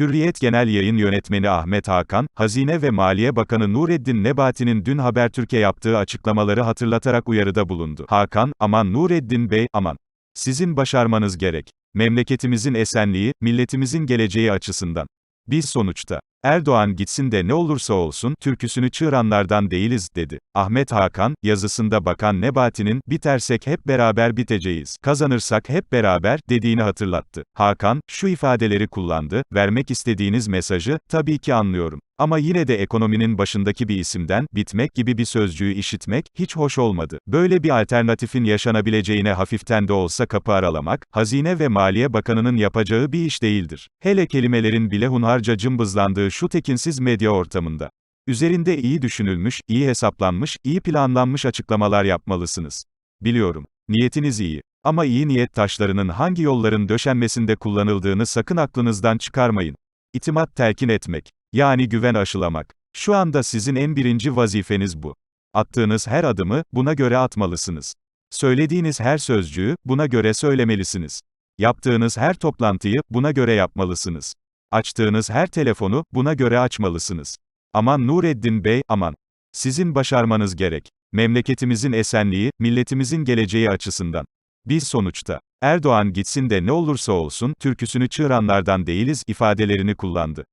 Hürriyet Genel Yayın Yönetmeni Ahmet Hakan, Hazine ve Maliye Bakanı Nureddin Nebati'nin dün Habertürk'e yaptığı açıklamaları hatırlatarak uyarıda bulundu. Hakan, aman Nureddin Bey, aman. Sizin başarmanız gerek. Memleketimizin esenliği, milletimizin geleceği açısından. Biz sonuçta, Erdoğan gitsin de ne olursa olsun, türküsünü çığıranlardan değiliz, dedi. Ahmet Hakan, yazısında Bakan Nebati'nin, bitersek hep beraber biteceğiz, kazanırsak hep beraber, dediğini hatırlattı. Hakan, şu ifadeleri kullandı, vermek istediğiniz mesajı, tabii ki anlıyorum. Ama yine de ekonominin başındaki bir isimden, bitmek gibi bir sözcüğü işitmek, hiç hoş olmadı. Böyle bir alternatifin yaşanabileceğine hafiften de olsa kapı aralamak, Hazine ve Maliye Bakanı'nın yapacağı bir iş değildir. Hele kelimelerin bile hunharca cımbızlandığı şu tekinsiz medya ortamında. Üzerinde iyi düşünülmüş, iyi hesaplanmış, iyi planlanmış açıklamalar yapmalısınız. Biliyorum. Niyetiniz iyi. Ama iyi niyet taşlarının hangi yolların döşenmesinde kullanıldığını sakın aklınızdan çıkarmayın. İtimat telkin etmek. Yani güven aşılamak. Şu anda sizin en birinci vazifeniz bu. Attığınız her adımı, buna göre atmalısınız. Söylediğiniz her sözcüğü, buna göre söylemelisiniz. Yaptığınız her toplantıyı, buna göre yapmalısınız. Açtığınız her telefonu, buna göre açmalısınız. Aman Nureddin Bey, aman. Sizin başarmanız gerek. Memleketimizin esenliği, milletimizin geleceği açısından. Biz sonuçta, Erdoğan gitsin de ne olursa olsun, türküsünü çığıranlardan değiliz, ifadelerini kullandı.